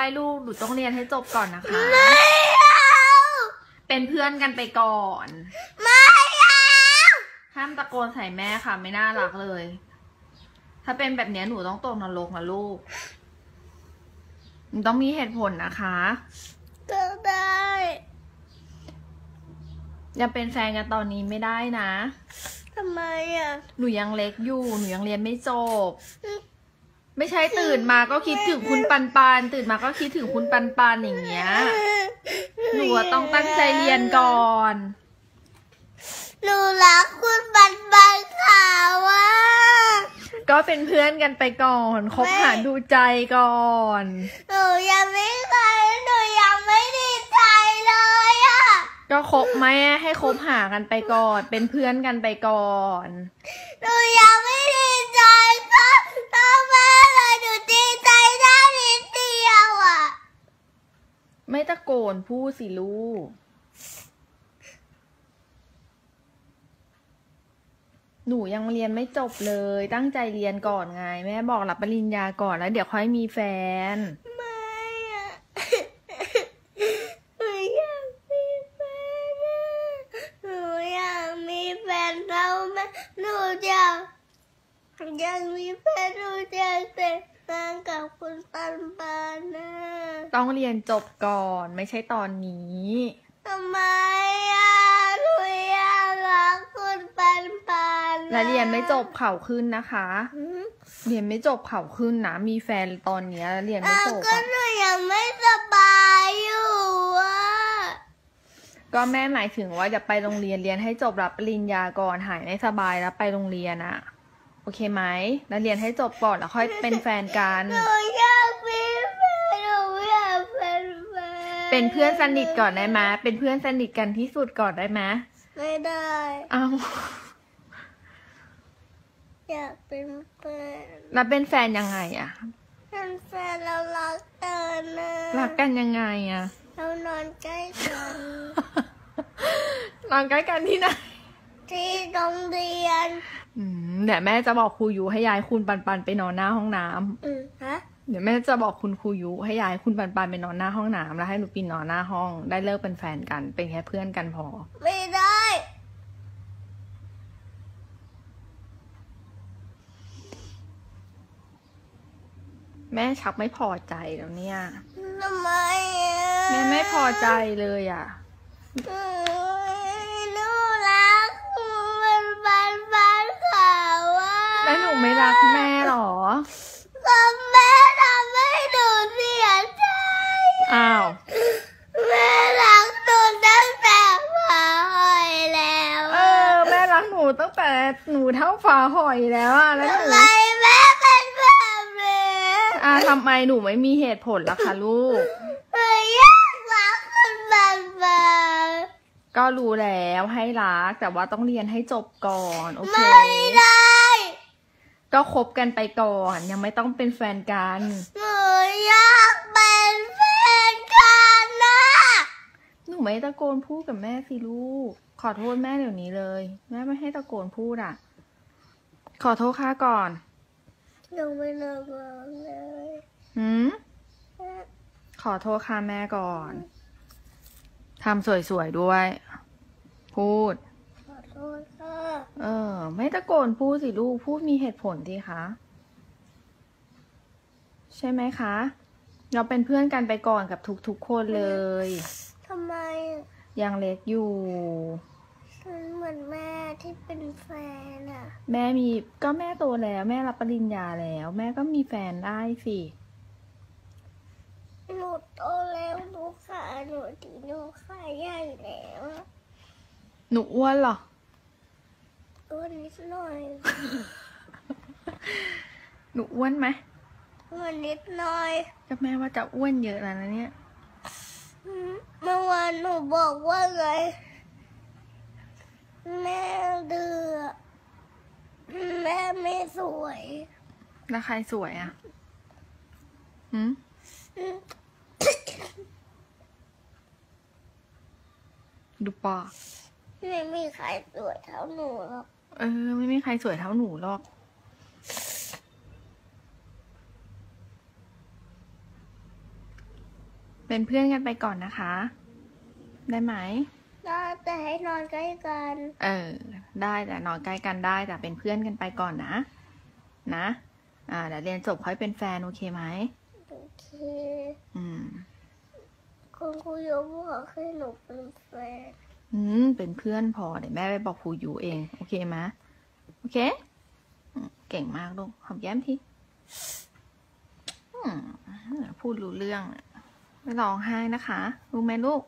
ได้ลูกหนูต้องเรียนให้จบก่อนนะคะ ไม่เอาเป็นเพื่อนกันไปก่อน ไม่เอาห้ามตะโกนใส่แม่ค่ะ ไม่น่ารักเลย ถ้าเป็นแบบเนี้ยหนูต้องตกนรกนะลูกหนูต้องมีเหตุผลนะคะก็ได้ยังเป็นแฟนกันตอนนี้ไม่ได้นะทำไมอะ หนูยังเล็กอยู่ หนูยังเรียนไม่จบ ไม่ใช่ตื่นมาก็คิดถึงคุณปันปันตื่นมาก็คิดถึงคุณปันปันอย่างเงี้ยหนูอะต้องตั้งใจเรียนก่อน หนูรักคุณปันปันค่ะว่าก็เป็นเพื่อนกันไปก่อนคบหาดูใจก่อน หนูยังไม่เคยหนูยังไม่ดีใจเลยอะก็คบไหมให้คบหากันไปก่อน เป็นเพื่อนกันไปก่อน หนูยังไม่ โกนพูดสิลูก หนูยังเรียนไม่จบเลย ตั้งใจเรียนก่อนไง แม่บอกรับปริญญาก่อนแล้ว เดี๋ยวค่อยมีแฟน ไม่อะหนูอยากมีแฟนอะหนูอยากมีแฟนแล้วแม่หนูอยากอยากมีแฟนหนูอยากแต่งงานกับคุณปันปันนะ ต้องเรียนจบก่อนไม่ใช่ตอนนี้ทำไมอะหนูอยากรักคุณปันปันและเรียนไม่จบเข่าขึ้นนะคะหืมเรียนไม่จบเข่าขึ้นนะมีแฟนตอนเนี้ยเรียนไม่อ้าวจบก็อะหนูยังไม่สบายอยู่อะก็แม่หมายถึงว่าจะไปโรงเรียนเรียนให้จบรับปริญญาก่อนหายไม่สบายแล้วไปโรงเรียนอะโอเคไหมแล้วเรียนให้จบก่อนแล้วค่อยเป็นแฟนกันหนูอยากมีแฟนหนูอยากเป็นแฟน เป็นเพื่อนสนิทก่อนได้ไหมเป็นเพื่อนสนิทกันที่สุดก่อนได้ไหมไม่ได้เอาอยากเป็นแฟนแล้วเป็นแฟนยังไงอะเป็นแฟนเรารักกันนะรักกันยังไงอะเรานอนใกล้กันนอนใกล้กันที่ไหนที่โรงเรียน อืมเดี๋ยวแม่จะบอกครูยุให้ย้ายคุณปันปันไปนอนหน้าห้องน้ำอืมฮะ เดี๋ยวแม่จะบอกคุณครูยุ ให้ย้ายคุณปันปันไปนอนหน้าห้องน้ำแล้วให้หนูปินนอนหน้าห้อง ได้เลิกเป็นแฟนกัน เป็นแค่เพื่อนกันพอ ไม่ได้ แม่ชักไม่พอใจแล้วเนี่ย ทำไมอะแม่ไม่พอใจเลยอะอืมหนูรักมันปันปันขาวอะแล้วหนูไม่รักแม่หรอก็แม่ อ้าว แม่รักหนูตั้งแต่มาหอยแล้วเออแม่รักหนูตั้งแต่หนูเท่าฝาหอยแล้วอะแล้วหทำนูไมแม่เป็นแบบนี้อ่าทำไมหนูไม่มีเหตุผลล่ะคะลูก หนูอยากรักคุณปันปันก็รู้แล้วให้รักแต่ว่าต้องเรียนให้จบก่อนโอเค ไม่ได้ก็คบกันไปก่อน ยังไม่ต้องเป็นแฟนกัน หนูอยากเป็นแฟนกันนะ หนูไม่ตะโกนพูดกับแม่สิลูก ขอโทษแม่เดี๋ยวนี้เลย แม่ไม่ให้ตะโกนพูดอะ ขอโทษค่าก่อนยังไม่เลิกร้องเลยหืมขอโทษค่ะแม่ก่อนทำสวยๆด้วย พูด ขอโทษค่ะ เออ ไม่ตะโกนพูดสิลูก พูดมีเหตุผลสิคะ ใช่ไหมคะ เราเป็นเพื่อนกันไปก่อนกับทุกๆคนเลย ทำไมอะยังเล็กอยู่ฉันเหมือนแม่ที่เป็นแฟนอะแม่มีก็แม่โตแล้ว แม่รับปริญญาแล้ว แม่ก็มีแฟนได้สิหนูโตแล้วหนูขาหนูดีหนูขาใหญ่แล้วหนูอ้วนเหรอตัวนิดหน่อยหนูอ้วนไหมมันนิดหน่อยก็แม่ว่าจะอ้วนเยอะแล้วนะเนี่ยอืมเมื่อ วานหนูบอกว่าไงแม่เดือแม่ไม่สวย แล้วใครสวยอะหืมอืมดูปากไม่มีใครสวยเท่าหนูหรอก เออ ไม่มีใครสวยเท่าหนูหรอก เป็นเพื่อนกันไปก่อนนะคะ ได้ไหม ได้แต่ให้นอนใกล้กัน เออ ได้แต่นอนใกล้กันได้แต่เป็นเพื่อนกันไปก่อนนะ นะ อ่าเดี๋ยวเรียนจบค่อยเป็นแฟนโอเคไหมโอเค อืมคุณครูโยบอกให้หนูเป็นแฟน อืม เป็นเพื่อนพอเดี๋ยวแม่ไปบอกครูอยู่เอง โอเคไหมโอเคอืมเก่งมากลูกหอมแย้มทีอืมพูดรู้เรื่อง ไม่ร้องไห้นะคะ รู้ไหมลูก